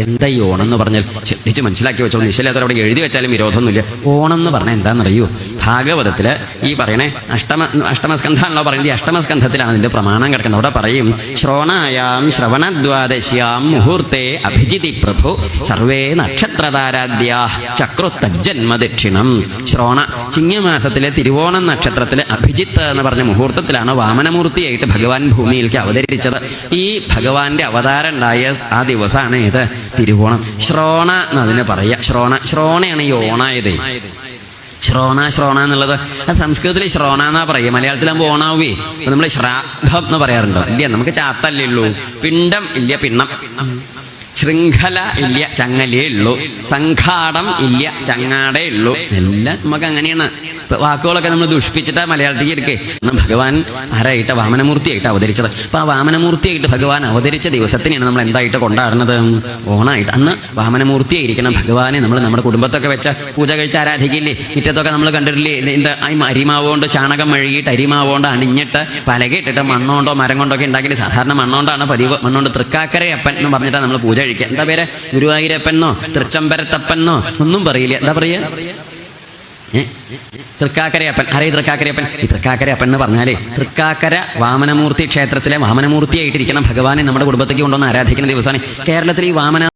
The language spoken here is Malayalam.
എന്താ ഈ ഓണം എന്ന് പറഞ്ഞാൽ ചിന്തിച്ച് മനസ്സിലാക്കി വെച്ചോളൂ നിശ്ചലാത്തവർ അവിടെ എഴുതി വെച്ചാലും വിരോധമൊന്നുമില്ല. ഓണം എന്ന് പറഞ്ഞാൽ എന്താണെന്നറിയൂ? ഭാഗവതത്തിൽ ഈ പറയണേ അഷ്ടമ അഷ്ടമസ്കന്ധാണല്ലോ പറയുന്നത്. ഈ അഷ്ടമസ്കന്ധത്തിലാണ് ഇതിന്റെ പ്രമാണം കിടക്കുന്നത്. അവിടെ പറയും ശ്രോണായാം ശ്രവണദ്വാദശ്യാം മുഹൂർത്തേ അഭിജിതി പ്രഭു സർവേ നക്ഷത്രതാരാദ്യാ ചക്രുത്തജ്ജന്മദക്ഷിണം. ശ്രോണ ചിങ്ങമാസത്തിലെ തിരുവോണം നക്ഷത്രത്തിലെ അഭിജിത്ത് എന്ന് പറഞ്ഞ മുഹൂർത്തത്തിലാണ് വാമനമൂർത്തിയായിട്ട് ഭഗവാൻ ഭൂമിയിലേക്ക് അവതരിച്ചത് ഈ ഭഗവാന്റെ അവതാരം ഉണ്ടായ ആ ദിവസമാണ് ഇത് തിരുവോണം. ശ്രോണ എന്ന് അതിന് പറയുക. ശ്രോണ ശ്രോണയാണ് ഈ ഓണായത്. ശ്രോണ ശ്രോണ എന്നുള്ളത്. ആ സംസ്കൃതത്തിൽ ശ്രോണ എന്നാ പറയുക മലയാളത്തിലാകുമ്പോൾ ഓണാവേ നമ്മൾ ശ്രാദ്ധം എന്ന് പറയാറുണ്ടോ. ഇല്ല നമുക്ക് ചാത്തല്ലേ ഉള്ളൂ. പിണ്ടം ഇല്ല പിണ്ണം. ശൃംഖല ഇല്ല ചങ്ങലേ ഉള്ളൂ. സംഘാടം ഇല്ല ചങ്ങാടേ ഉള്ളൂ. എല്ലാം നമുക്ക് അങ്ങനെയാണ്. വാക്കുകളൊക്കെ നമ്മൾ ദുഷ്പിച്ചിട്ട് മലയാളത്തിലേക്ക് എടുക്കേ. ഭഗവാൻ ആരായിട്ട് വാമനമൂർത്തിയായിട്ട് അവതരിച്ചത്. അപ്പൊ ആ വാമനമൂർത്തിയായിട്ട് ഭഗവാൻ അവതരിച്ച ദിവസത്തിനെയാണ് നമ്മൾ എന്തായിട്ട് കൊണ്ടാടുന്നത്? ഓണായിട്ട്. അന്ന് വാമനമൂർത്തിയായിരിക്കണം ഭഗവാനെ നമ്മൾ നമ്മുടെ കുടുംബത്തൊക്കെ വെച്ച പൂജ കഴിച്ച് ആരാധിക്കില്ലേ? മുറ്റത്തൊക്കെ നമ്മൾ കണ്ടിട്ടില്ലേ? എന്താ അരിമാവ് കൊണ്ട് ചാണകം മെഴുകിയിട്ട് അരിമാവ് കൊണ്ട് അണിഞ്ഞിട്ട് പലകയിട്ടിട്ട് മണ്ണുകൊണ്ടോ മരം കൊണ്ടോ ഒക്കെ ഉണ്ടാക്കിയിട്ട് സാധാരണ മണ്ണുകൊണ്ടാണ് പതിവ്. മണ്ണുകൊണ്ട് തൃക്കാക്കരയപ്പൻ എന്ന് പറഞ്ഞിട്ടാണ് നമ്മൾ പൂജ കഴിക്കുക എന്താ പേര്? ഗുരുവായൂരപ്പെന്നോ? തൃച്ചമ്പരത്തപ്പനോ ഒന്നും പറയില്ല. എന്താ പറയുക? തൃക്കാക്കരയപ്പൻ. ആരേ തൃക്കാക്കരയപ്പൻ? ഈ തൃക്കാക്കരയപ്പൻ എന്ന് പറഞ്ഞാലേ തൃക്കാക്കര വാമനമൂർത്തി ക്ഷേത്രത്തിലെ വാമനമൂർത്തിയായിട്ടിരിക്കണം ഭഗവാനെ നമ്മുടെ കുടുംബത്തേക്ക് കൊണ്ടുവന്ന് ആരാധിക്കുന്ന ദിവസമാണ്. കേരളത്തിൽ ഈ വാമന